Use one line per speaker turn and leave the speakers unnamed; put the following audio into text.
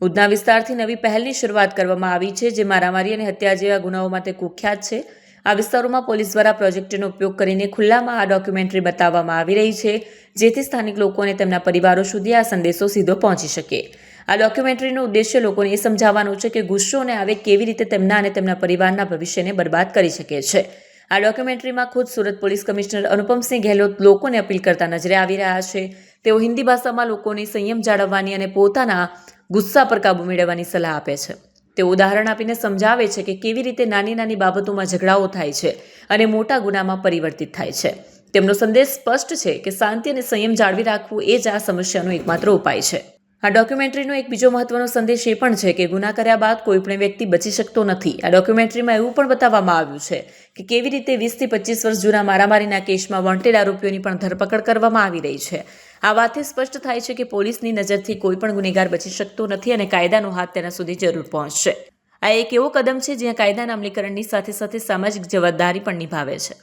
ઉધના વિસ્તારથી નવી પહેલની શરૂઆત કરવામાં આવી છે, જે મારામારી અને હત્યા જેવા ગુનાઓ માટે કુખ્યાત છે. આ વિસ્તારોમાં પોલીસ દ્વારા પ્રોજેક્ટનો ઉપયોગ કરીને ખુલ્લામાં આ ડોક્યુમેન્ટરી બતાવવામાં આવી રહી છે, જેથી સ્થાનિક લોકો અને તેમના પરિવારો સુધી આ સંદેશો સીધો પહોંચી શકે. આ ડોક્યુમેન્ટરીનો ઉદ્દેશ્ય લોકોને એ સમજાવવાનો છે કે ગુસ્સો અને આવેગ કેવી રીતે તેમના અને તેમના પરિવારના ભવિષ્યને બરબાદ કરી શકે છે. આ ડોક્યુમેન્ટરીમાં ખુદ સુરત પોલીસ કમિશનર અનુપમસિંહ ગેહલોત લોકોને અપીલ કરતા નજરે આવી રહ્યા છે. તેઓ હિન્દી ભાષામાં લોકોને સંયમ જાળવવાની અને પોતાના ગુસ્સા પર કાબૂ મેળવવાની સલાહ આપે છે. તેઓ ઉદાહરણ આપીને સમજાવે છે કે કેવી રીતે નાની નાની બાબતોમાં ઝઘડાઓ થાય છે અને મોટા ગુનામાં પરિવર્તિત થાય છે. તેમનો સંદેશ સ્પષ્ટ છે કે શાંતિ અને સંયમ જાળવી રાખવું એ જ આ સમસ્યાનો એકમાત્ર ઉપાય છે. આ ડોક્યુમેન્ટરીનો એક બીજો મહત્વનો સંદેશ એ પણ છે કે ગુના કર્યા બાદ કોઈ પણ વ્યક્તિ બચી શકતો નથી. આ ડોક્યુમેન્ટરીમાં એવું પણ બતાવવામાં આવ્યું છે કે કેવી રીતે વીસથી પચીસ વર્ષ જૂના મારામારીના કેસમાં વોન્ટેડ આરોપીઓની પણ ધરપકડ કરવામાં આવી રહી છે. આ વાતથી સ્પષ્ટ થાય છે કે પોલીસની નજરથી કોઈ પણ ગુનેગાર બચી શકતો નથી અને કાયદાનો હાથ તેના સુધી જરૂર પહોંચશે. આ એક એવો કદમ છે જ્યાં કાયદાના અમલીકરણની સાથે સાથે સામાજિક જવાબદારી પણ નિભાવે છે.